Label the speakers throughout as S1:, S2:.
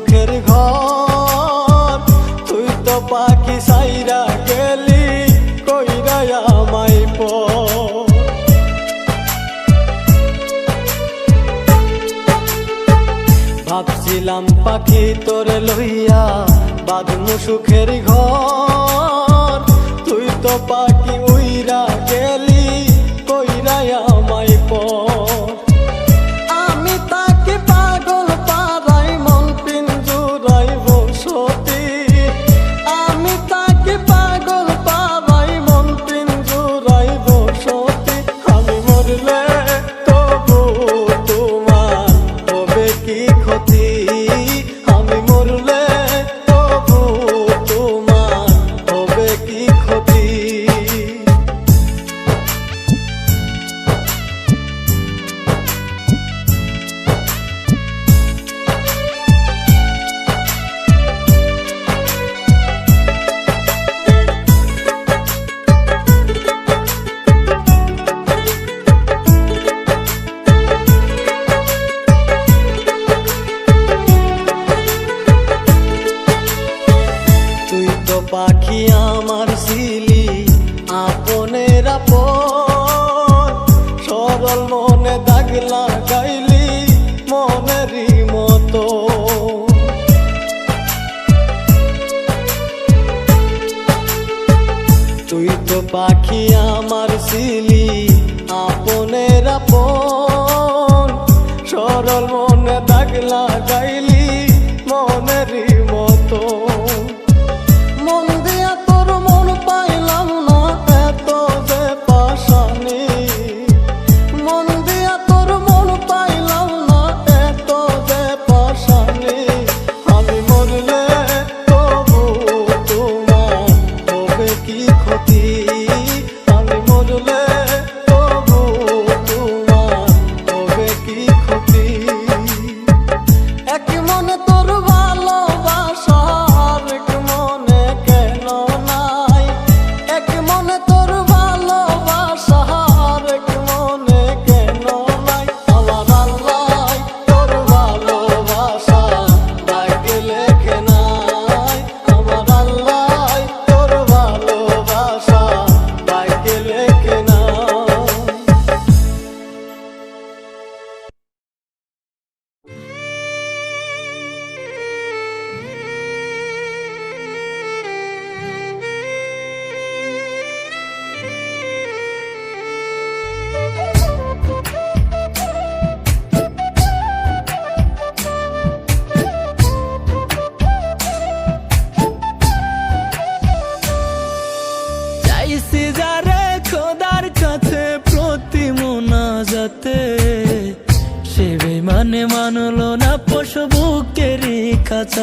S1: সুখের ঘর। তুই তো পাখি সাইরা গেলি, কইরা মাই পো ভাবছিলাম পাখি তোরে লইয়া বাঁধমু সুখের ঘর। তুই তো পাখি উইরা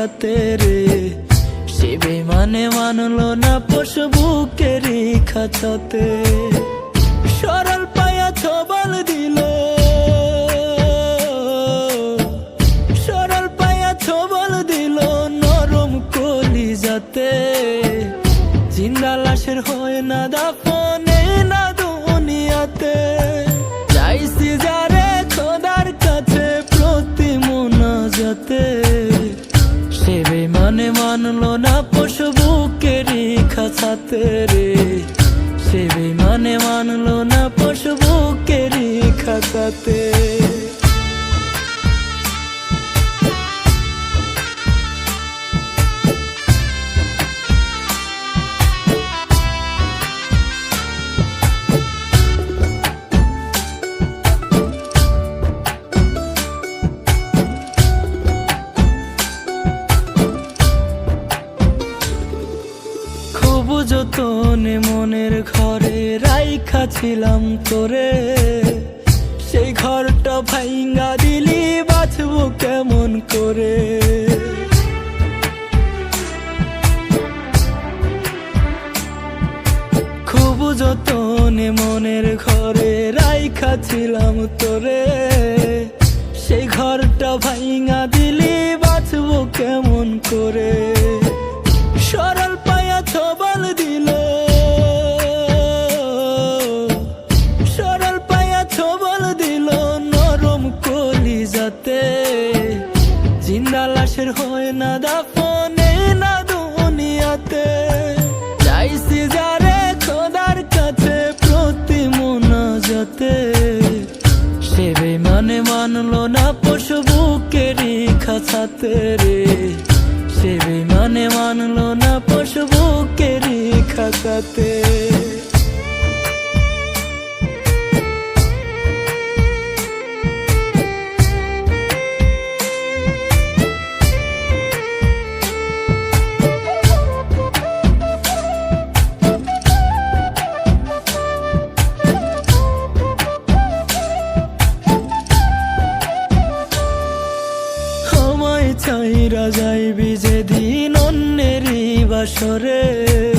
S2: সাথে রে সে বিমানে মানলো না পশু বুকেরই খাঁচাতে তেরে সে বেমানে মানলো না পশু বুকেরই খাতাতে। মনে মনের ঘরে রাইখা ছিলাম তোরে। সেই ঘরটা ভাইঙ্গা দিলি, বাঁচবো কেমন করে? খুব যতনে মনের ঘরে রাইখা ছিলাম তোরে। সেই ঘরটা ভাইঙ্গা দিলি, বাঁচবো কেমন করে? খাতাতে আমায় চাইরা যাইবি যেদিন অন্যেরই বাসরে।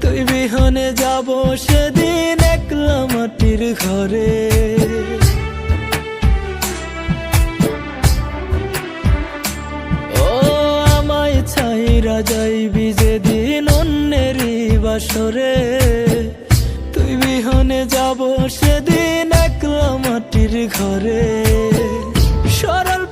S2: তুই বিহনে যাব সেদিন একলা মাটির ঘরে। ও আমায় চাইরা যাইবি যেদিন অন্যেরই বাসরে। তুই বিহনে যাব সেদিন একলা মাটির ঘরে। সরল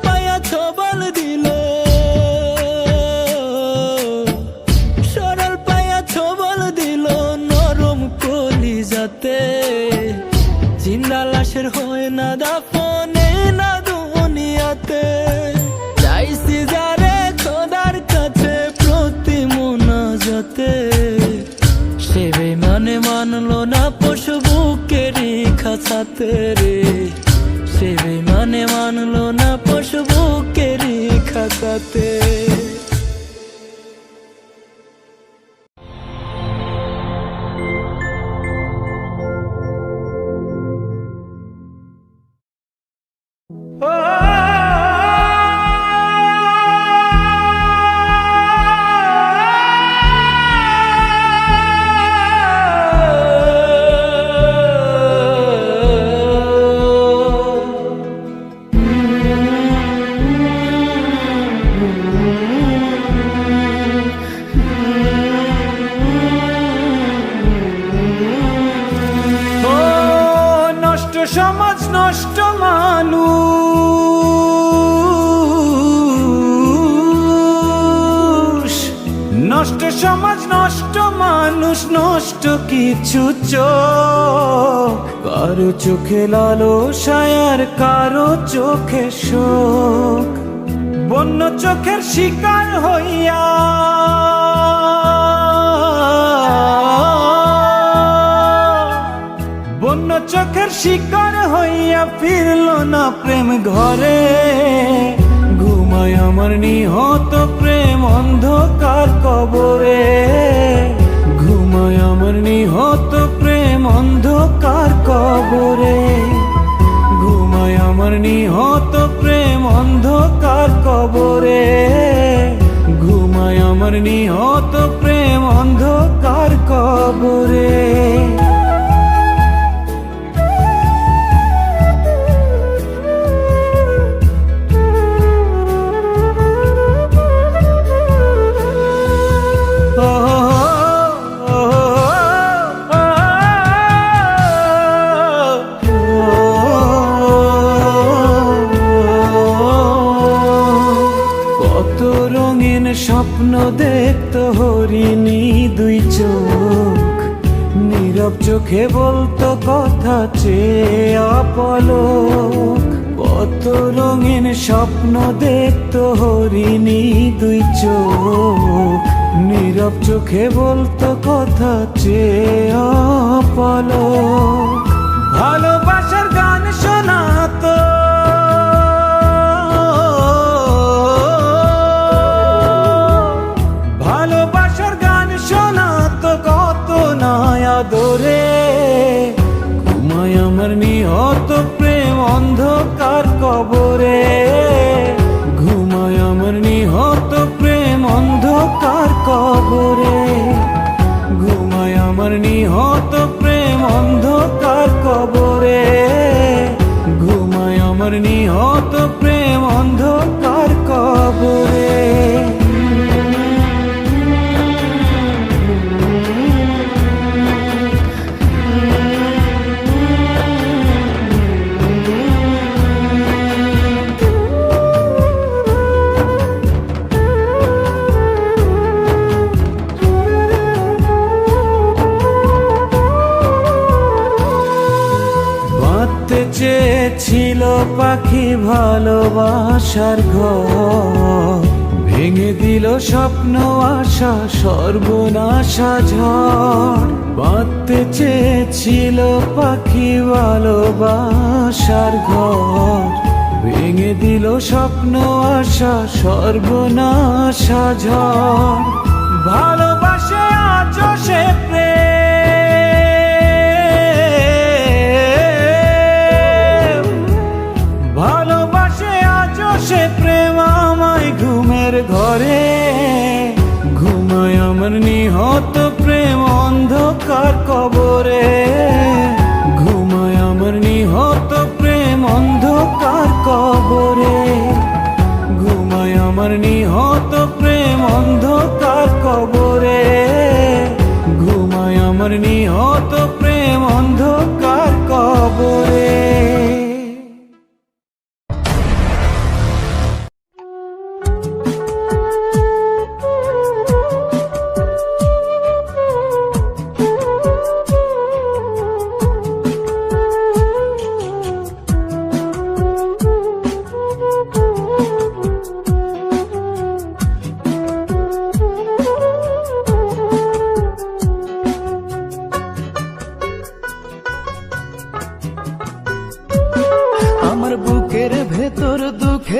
S2: খাঁচাতে রে সে বেমানে মানলো না পশু বুকের খাঁচাতে
S3: কিছু চোখ, কারও চোখে লালো সায়ার, কারও চোখে শোক। বন্য চোখের শিকার হইয়া বন্য চোখের শিকার হইয়া ফিরল না প্রেম ঘরে। ঘুমায় আমার নিহত প্রেম অন্ধকার কবরে। আমার নিহত প্রেম অন্ধকার কবরে। ঘুমায় আমার নিহত প্রেম অন্ধকার কবরে। ঘুমায় আমার নিহত প্রেম অন্ধকার কবরে। স্বপ্ন দেখত হরিণী দুই চোখ। নীরব চোখে বলতো কথা চেয়ে আপলক কত রঙিন স্বপ্ন দেখত হরিণী দুই চোখ। নীরব চোখে বলতো কথা চেয়ে আপলক ভালোবাসার চেয়েছিল পাখি ভালোবাসার ঘর। ভেঙে দিল স্বপ্ন, আশা, সর্বনাশা ঝড়। বাঁধতে চেয়েছিল পাখি ভালোবাসার ঘর। ভেঙে দিল স্বপ্ন, আশা, সর্বনাশা ঝড়। আমার নিহত প্রেম।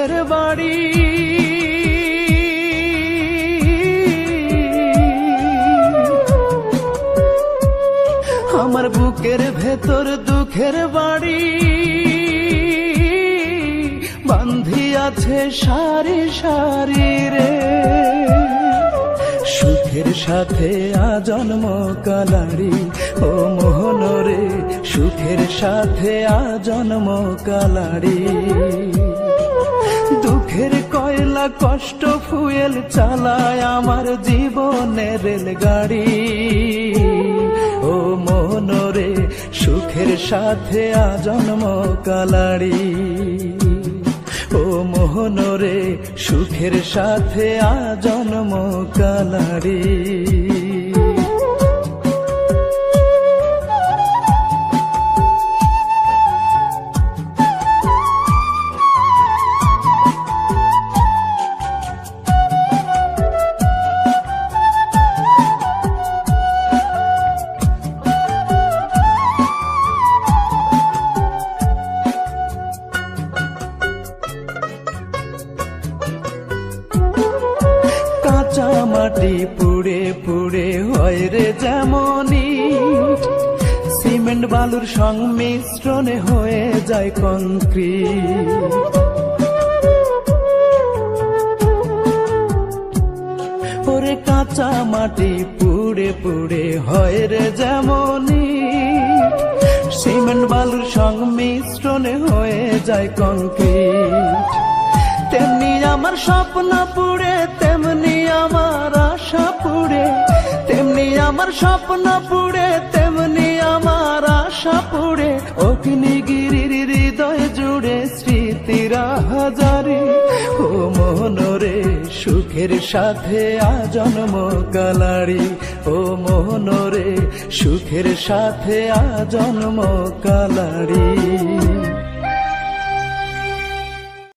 S4: দুঃখের বাড়ি। আমার বুকের ভেতর দুঃখের বাড়ি। বান্ধি আছে সারি সারি রে। সুখের সাথে আজন্ম কালারি। ও মোহনরে সুখের সাথে আজন্ম কালারি। দুঃখের কয়লা কষ্ট ফুয়েল চালায় আমার জীবনের রেলগাড়ি। ও মোহনরে সুখের সাথে আজন্ম কালারি ও মোহনরে সুখের সাথে আজন্ম কালারি কাঁচা মাটি পুড়ে পুড়ে হয় রে যেমনই। সিমেন্ট বালুর সংমিশ্রণে হয়ে যায় কংক্রিট। ওরে কাঁচা মাটি পুড়ে পুড়ে হয় রে যেমনই। সিমেন্ট বালুর সংমিশ্রণে হয়ে যায় কংক্রিট। তেমনি আমার স্বপ্ন পুড়ে আমার আশা পুড়ে, তেমনি আমার স্বপ্ন পুড়ে, তেমনি আমার আশা পুড়ে। অগ্নিগিরির হৃদয় জুড়ে স্মৃতিরা হাজারে ও মনরে সুখের সাথে আজন্ম কালারি ও মনরে সুখের সাথে আজন্ম কালারি